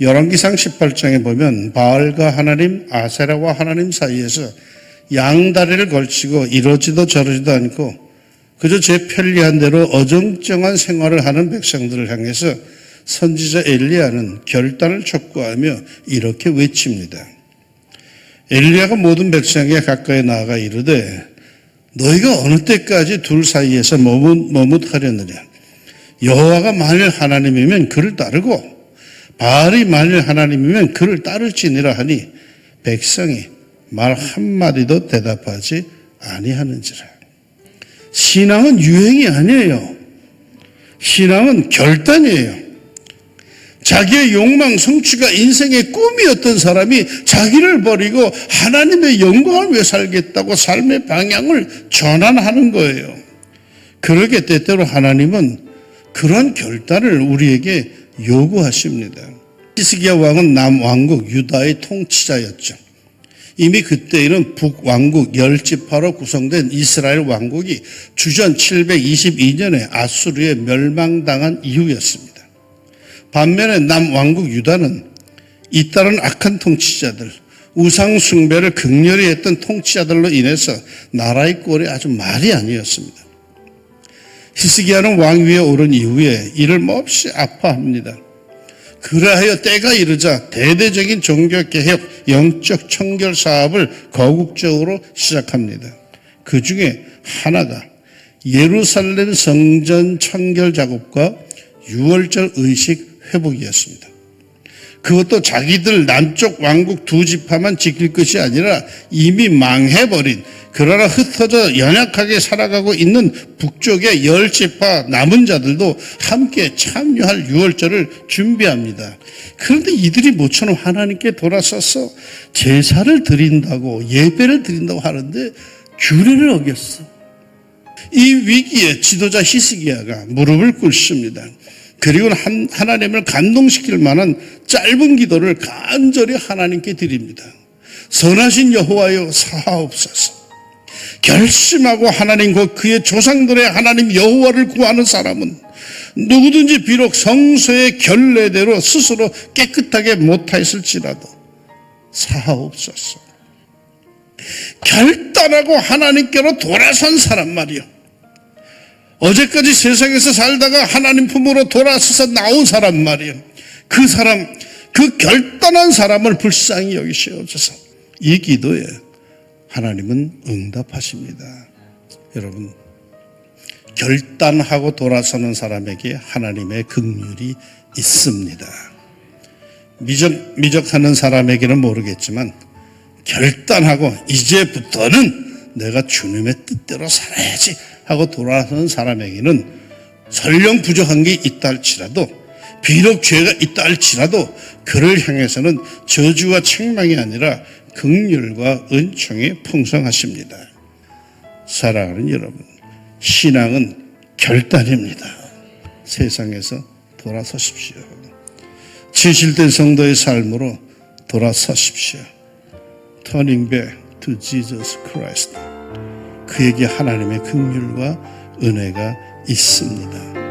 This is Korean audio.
열왕기상 18장에 보면 바알과 하나님, 아세라와 하나님 사이에서 양다리를 걸치고 이러지도 저러지도 않고 그저 제 편리한 대로 어정쩡한 생활을 하는 백성들을 향해서 선지자 엘리야는 결단을 촉구하며 이렇게 외칩니다. 엘리야가 모든 백성에 가까이 나아가 이르되 너희가 어느 때까지 둘 사이에서 머뭇, 머뭇하려느냐 여호와가 만일 하나님이면 그를 따르고 바알이 만일 하나님이면 그를 따를지니라 하니 백성이 말 한마디도 대답하지 아니하는지라. 신앙은 유행이 아니에요. 신앙은 결단이에요. 자기의 욕망 성취가 인생의 꿈이었던 사람이 자기를 버리고 하나님의 영광을 위해 살겠다고 삶의 방향을 전환하는 거예요. 그러게 때때로 하나님은 그런 결단을 우리에게 요구하십니다. 히스기야 왕은 남왕국 유다의 통치자였죠. 이미 그때에는 북왕국 열지파로 구성된 이스라엘 왕국이 주전 722년에 아수르에 멸망당한 이후였습니다. 반면에 남왕국 유다는 잇따른 악한 통치자들, 우상숭배를 극렬히 했던 통치자들로 인해서 나라의 꼴이 아주 말이 아니었습니다. 히스기야는 왕위에 오른 이후에 이를 몹시 아파합니다. 그러하여 때가 이르자 대대적인 종교개혁, 영적 청결 사업을 거국적으로 시작합니다. 그 중에 하나가 예루살렘 성전 청결 작업과 유월절 의식 회복이었습니다. 그것도 자기들 남쪽 왕국 두 지파만 지킬 것이 아니라 이미 망해버린 그러나 흩어져 연약하게 살아가고 있는 북쪽의 열 지파 남은 자들도 함께 참여할 유월절을 준비합니다. 그런데 이들이 모처럼 하나님께 돌아서서 제사를 드린다고 예배를 드린다고 하는데 규례를 어겼어. 이 위기에 지도자 히스기야가 무릎을 꿇습니다. 그리고 하나님을 감동시킬 만한 짧은 기도를 간절히 하나님께 드립니다. 선하신 여호와여 사하옵소서. 결심하고 하나님 곧 그의 조상들의 하나님 여호와를 구하는 사람은 누구든지 비록 성소의 결례대로 스스로 깨끗하게 못하였을지라도 사하옵소서. 결단하고 하나님께로 돌아선 사람 말이요. 어제까지 세상에서 살다가 하나님 품으로 돌아서서 나온 사람 말이에요. 그 사람, 그 결단한 사람을 불쌍히 여기시옵소서. 이 기도에 하나님은 응답하십니다. 여러분, 결단하고 돌아서는 사람에게 하나님의 긍휼이 있습니다. 미적, 미적하는 사람에게는 모르겠지만, 결단하고 이제부터는 내가 주님의 뜻대로 살아야지 하고 돌아서는 사람에게는 설령 부족한 게 있다 할지라도 비록 죄가 있다 할지라도 그를 향해서는 저주와 책망이 아니라 극률과 은총이 풍성하십니다. 사랑하는 여러분, 신앙은 결단입니다. 세상에서 돌아서십시오. 진실된 성도의 삶으로 돌아서십시오. Turning back to Jesus Christ. 그에게 하나님의 긍휼과 은혜가 있습니다.